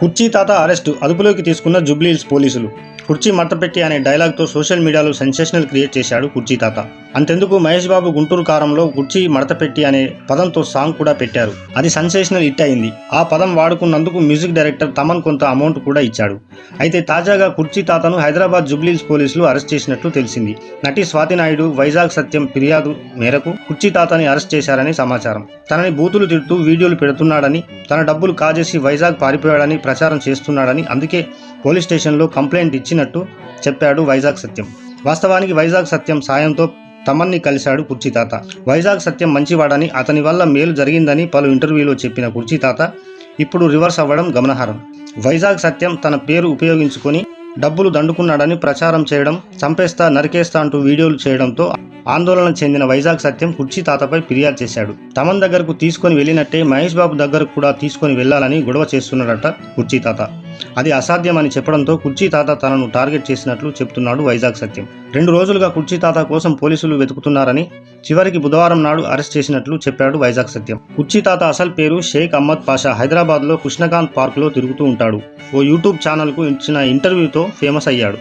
కుర్చీ తాత అరెస్టు అదుపులోకి తీసుకున్న జుబ్లీహిల్స్ పోలీసులు. కుర్చీ మడతపెట్టి అనే డైలాగ్తో సోషల్ మీడియాలో సెన్సేషనల్ క్రియేట్ చేశాడు కుర్చీ తాత. అంతెందుకు మహేష్ బాబు గుంటూరు కారంలో కుర్చీ మడతపెట్టి అనే పదంతో సాంగ్ కూడా పెట్టారు. అది సెన్సేషనల్ హిట్ అయింది. ఆ పదం వాడుకున్నందుకు మ్యూజిక్ డైరెక్టర్ తమన్ కొంత అమౌంట్ కూడా ఇచ్చాడు. అయితే తాజాగా కుర్చీ తాతను హైదరాబాద్ జుబ్లీస్ పోలీసులు అరెస్ట్ చేసినట్లు తెలిసింది. నటి స్వాతి నాయుడు వైజాగ్ సత్యం ఫిర్యాదు మేరకు కుర్చీ తాతని అరెస్ట్ చేశారని సమాచారం. తనని బూతులు తిడుతూ వీడియోలు పెడుతున్నాడని తన డబ్బులు కాజేసి వైజాగ్ పారిపోయాడని ప్రచారం చేస్తున్నాడని అందుకే పోలీస్ స్టేషన్లో కంప్లైంట్ ఇచ్చినట్టు చెప్పాడు వైజాగ్ సత్యం. వాస్తవానికి వైజాగ్ సత్యం సాయంతో తమన్ని కలిశాడు కుర్చీ తాత వైజాగ్ సత్యం మంచివాడని అతని వల్ల మేలు జరిగిందని పలు ఇంటర్వ్యూలో చెప్పిన కుర్చీ తాత ఇప్పుడు రివర్స్ అవ్వడం గమనార్హం. వైజాగ్ సత్యం తన పేరు ఉపయోగించుకొని డబ్బులు దండుకున్నాడని ప్రచారం చేయడం చంపేస్తా నరికేస్తా అంటూ వీడియోలు చేయడంతో ఆందోళన చెందిన వైజాగ్ సత్యం కుర్చీ తాతపై ఫిర్యాదు చేశాడు. తమన్ దగ్గరకు తీసుకొని వెళ్ళినట్టే మహేష్ బాబు దగ్గరకు కూడా తీసుకొని వెళ్ళాలని గొడవ చేస్తున్నాడట కుర్చీ తాత అది అసాధ్యమని చెప్పడంతో కుర్చీ తాత తనను టార్గెట్ చేసినట్లు చెప్తున్నాడు వైజాగ్ సత్యం. రెండు రోజులుగా కుర్చీ తాత కోసం పోలీసులు వెతుకుతున్నారని చివరికి బుధవారం నాడు అరెస్ట్ చేసినట్లు చెప్పాడు వైజాగ్ సత్యం. కుర్చీ తాత అసలు పేరు షేక్ అహ్మద్ పాషా. హైదరాబాద్లో కృష్ణకాంత్ పార్క్లో తిరుగుతూ ఉంటాడు. ఓ యూట్యూబ్ ఛానల్కు ఇచ్చిన ఇంటర్వ్యూతో ఫేమస్ అయ్యాడు.